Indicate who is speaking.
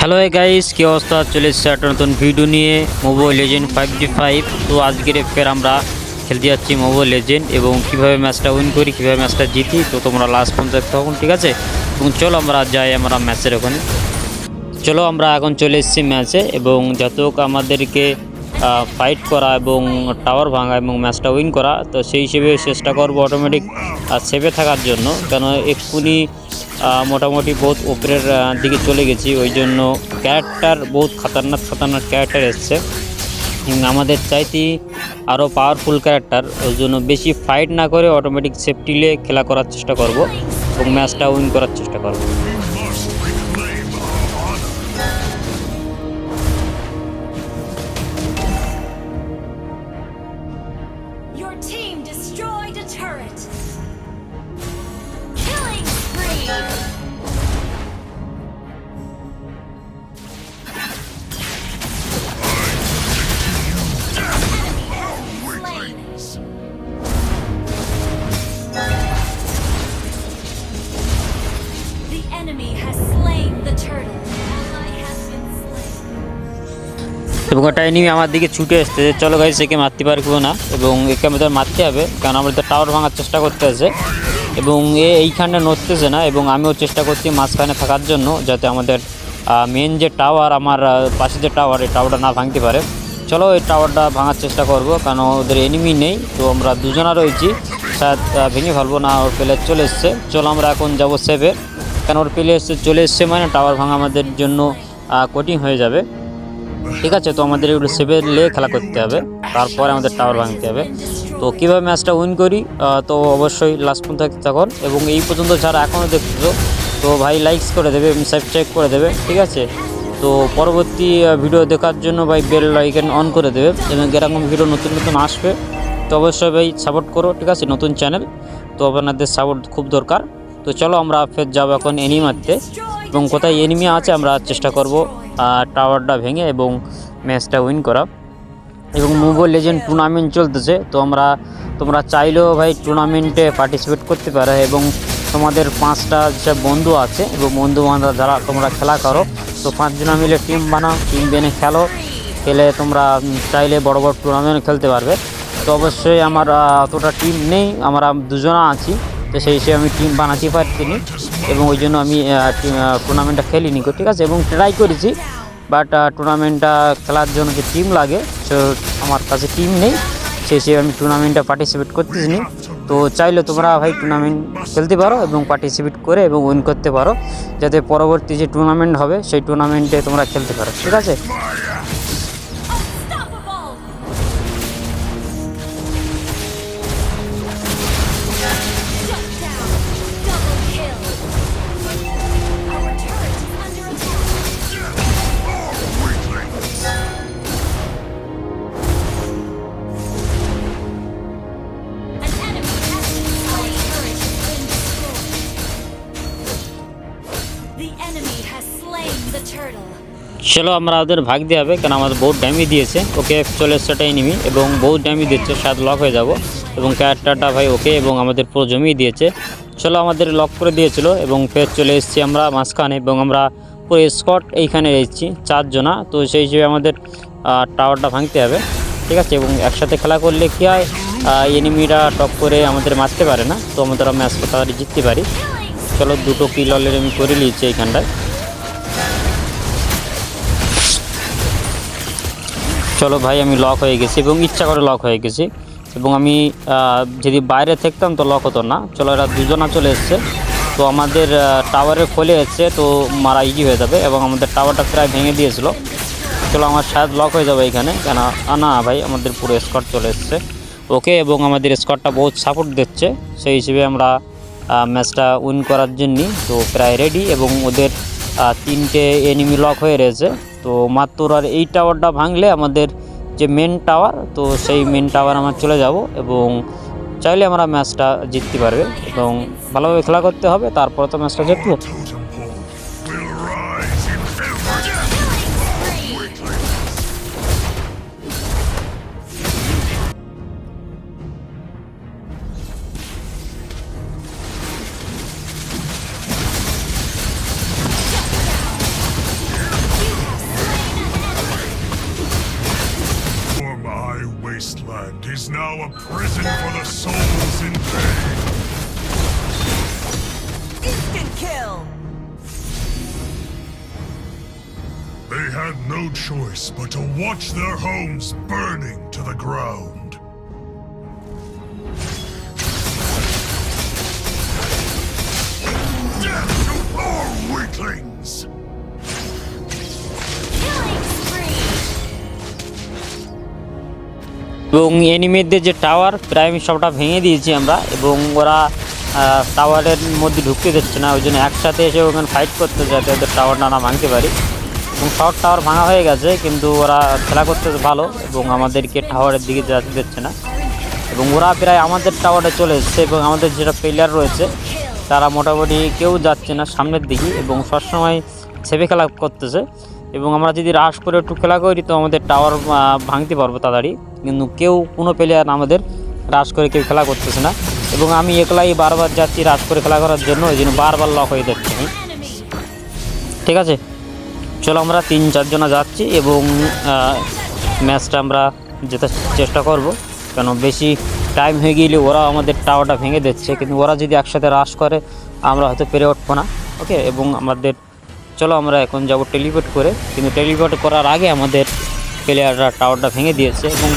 Speaker 1: Hello guys কি অবস্থা? চলে এসছে একটা নতুন ভিডিও নিয়ে mobile legend five G five তো আজকের ফের আমরা খেলতে যাচ্ছি মোবাইল লেজেন্ড এবং কীভাবে ম্যাচটা উইন করি, কীভাবে ম্যাচটা জিতি, তো তোমরা লাস্ট পর্যন্ত থাকুন ঠিক আছে? এবং চলো আমরা যাই আমরা ম্যাচের ওখানে। চলো আমরা এখন চলে এসেছি ম্যাচে এবং যত আমাদেরকে ফাইট করা এবং টাওয়ার ভাঙা এবং ম্যাচটা উইন করা, তো সেই হিসেবে চেষ্টা করব অটোমেটিক সেভে থাকার জন্য। কেন, এক্ষুনি মোটামুটি বহুত উপরের দিকে চলে গেছি। ওই জন্য ক্যারেক্টার বহুত খাতারনাক খাতারনাক ক্যারেক্টার এসছে। আমাদের চাইতে আরও পাওয়ারফুল ক্যারেক্টার ওই জন্য বেশি ফাইট না করে অটোমেটিক সেফটিলে খেলা করার চেষ্টা করব এবং ম্যাচটা উইন করার চেষ্টা করব। এবং একটা এনিমি আমার দিকে ছুটে আসতে চলো গাইস একে মারতে পারব না। এবং একে আমাদের মারতে হবে, কারণ আমাদের টাওয়ার ভাঙার চেষ্টা করতে আছে। এবং এ এইখানে নড়তেছে না, এবং আমিও চেষ্টা করছি মাঝখানে থাকার জন্য, যাতে আমাদের মেন যে টাওয়ার আমার পাশে যে টাওয়ার এই টাওয়ারটা না ভাঙতে পারে। চলো এই টাওয়ারটা ভাঙার চেষ্টা করব, কারণ ওদের এনিমি নেই, তো আমরা দুজনা রয়েছি। শায়দ ভেঙে ফেলব না, ওর প্লেয়ার চলে এসছে। চলো আমরা এখন যাব সেভে কারণ ওর প্লেয়ার চলে এসছে মানে টাওয়ার ভাঙা আমাদের জন্য কঠিন হয়ে যাবে। ঠিক আছে, তো আমাদের এগুলো সেভেন লে খেলা করতে হবে। তারপরে আমাদের টাওয়ার ভাঙতে হবে। তো কীভাবে ম্যাচটা উইন করি? তো অবশ্যই লাস্ট পর্যন্ত থাকুন। এবং এই পর্যন্ত যারা এখনও দেখছ, তো ভাই লাইকস করে দেবে সাবস্ক্রাইব করে দেবে। ঠিক আছে? তো পরবর্তী ভিডিও দেখার জন্য ভাই বেল আইকন অন করে দেবে এবং এরকম ভিডিও নতুন নতুন আসবে। তো অবশ্যই ভাই সাপোর্ট করো। ঠিক আছে? নতুন চ্যানেল তো আপনাদের সাপোর্ট খুব দরকার। তো চলো আমরা ফের যাব এখন এনি মারতে এবং কোথায় এনিমি আছে আমরা চেষ্টা করব টাওয়ারটা ভেঙে এবং ম্যাচটা উইন করা। এবং মোবাইল লেজেন্ড টুর্নামেন্ট চলতেছে, তো আমরা, তোমরা চাইলেও ভাই টুর্নামেন্টে পার্টিসিপেট করতে পারো এবং তোমাদের পাঁচটা যে বন্ধু আছে, এবং বন্ধু বান্ধব যারা তোমরা খেলা করো, তো পাঁচজনা মিলে টিম বানাও টিম বেনে খেলো, খেলে তোমরা চাইলে বড় বড় টুর্নামেন্ট খেলতে পারবে। তো অবশ্যই আমার অতটা টিম নেই, আমরা দুজনা আছি। তো সেই হিসেবে আমি টিম বানাতে পারছিনি এবং ওই জন্য আমি টুর্নামেন্টটা খেলিনি গো, ঠিক আছে এবং ট্রাই করেছি বাট টুর্নামেন্টটা খেলার জন্য যে টিম লাগে সো আমার কাছে টিম নেই সেই হিসেবে আমি টুর্নামেন্টটা পার্টিসিপেট করতেছি। তো চাইলে তোমরা ভাই টুর্নামেন্ট খেলতে পারো এবং পার্টিসিপেট করে এবং উইন করতে পারো যাতে পরবর্তী যে টুর্নামেন্ট হবে সেই টুর্নামেন্টে তোমরা খেলতে পারো ঠিক আছে চলো আমরা ওদের ভাগ দিয়ে হবে কারণ আমাদের বহুত ড্যামি দিয়েছে। ওকে চলে সেটা এনিমি এবং বহুত ড্যামি দিচ্ছে, সাত লক হয়ে যাব। এবং ক্যারেক্টারটা ভাই ওকে এবং আমাদের পুরো জমিয়ে দিয়েছে। চলো আমাদের লক করে দিয়েছিল এবং ফের চলে এসেছি আমরা মাঝখানে এবং আমরা পুরো স্কট এইখানে এসেছি চারজনা। তো সেই হিসেবে আমাদের টাওয়ারটা ভাঙতে হবে, ঠিক আছে? এবং একসাথে খেলা করলে কী হয় এনিমিরা টপ করে আমাদের মারতে পারে না। তো আমাদের ম্যাচটা তাড়াতাড়ি জিততে পারি। চলো দুটো কিল অলরেডি আমি করে নিয়েছি এইখানটায়। চলো ভাই, আমি লক হয়ে গেছি এবং ইচ্ছা করে লক হয়ে গেছি। এবং আমি যদি বাইরে থাকতাম তো লক হতো না। চলো, এরা দুজনা চলে এসছে। তো আমাদের টাওয়ারে ফলে এসছে, তো মারা ইজি হয়ে যাবে এবং আমাদের টাওয়ারটা প্রায় ভেঙে দিয়েছিল। চলো, আমার শায়দ লক হয়ে যাবে এখানে। কেন না ভাই, আমাদের পুরো স্কট চলে এসছে। ওকে, এবং আমাদের স্কটটা বহুত সাপোর্ট দিচ্ছে। সেই হিসেবে আমরা ম্যাচটা উইন করার জন্যই, তো প্রায় রেডি এবং ওদের তিনটে এনিমি লক হয়ে রয়েছে। তো মাত্র আর এই টাওয়ারটা ভাঙলে আমাদের যে মেন টাওয়ার তো সেই মেন টাওয়ার আমরা চলে যাব এবং চাইলে আমরা ম্যাচটা জিততে পারবে এবং ভালোভাবে খেলা করতে হবে, তারপরে তো ম্যাচটা জিতবো।
Speaker 2: A prison for the souls in pain.
Speaker 3: Instant kill!
Speaker 2: They had no choice but to watch their homes burning to the ground. Death to all weaklings!
Speaker 1: এবং এনিমিদের যে টাওয়ার, প্রায় আমি সবটা ভেঙে দিয়েছি আমরা এবং ওরা টাওয়ারের মধ্যে ঢুকতে দিচ্ছে না ওই জন্য একসাথে এসে ওখানে ফাইট করতে যাতে ওদের টাওয়ারটা না ভাঙতে পারি। এবং সব টাওয়ার ভাঙা হয়ে গেছে, কিন্তু ওরা খেলা করতেছে ভালো এবং আমাদেরকে টাওয়ারের দিকে যেতে দিচ্ছে না। এবং ওরা প্রায় আমাদের টাওয়ারে চলে এসছে এবং আমাদের যেটা প্লেয়ার রয়েছে, তারা মোটামুটি কেউ যাচ্ছে না সামনের দিকে এবং সবসময় সেভে খেলা করতেছে। এবং আমরা যদি রাশ করে একটু খেলা করি, তো আমাদের টাওয়ার ভাঙতে পারব তাড়াতাড়ি। কিন্তু কেউ, কোনো প্লেয়ার আমাদের রাশ করে কেউ খেলা করতেছে না। এবং আমি একলাই বারবার যাচ্ছি রাশ করে খেলা করার জন্য, ওই জন্য বারবার লক হয়ে যাচ্ছে ঠিক আছে? চলো আমরা তিন চারজনা যাচ্ছি এবং ম্যাচটা আমরা জেতার চেষ্টা করব। কেন বেশি টাইম হয়ে গেলে ওরা আমাদের টাওয়ারটা ভেঙে দিচ্ছে। কিন্তু ওরা যদি একসাথে রাশ করে, আমরা হয়তো পেরে উঠবো না। ওকে এবং আমাদের চলো আমরা এখন যাব টেলিপোর্ট করে। কিন্তু টেলিপোর্ট করার আগে আমাদের প্লেয়াররা টাওয়ারটা ভেঙে দিয়েছে এবং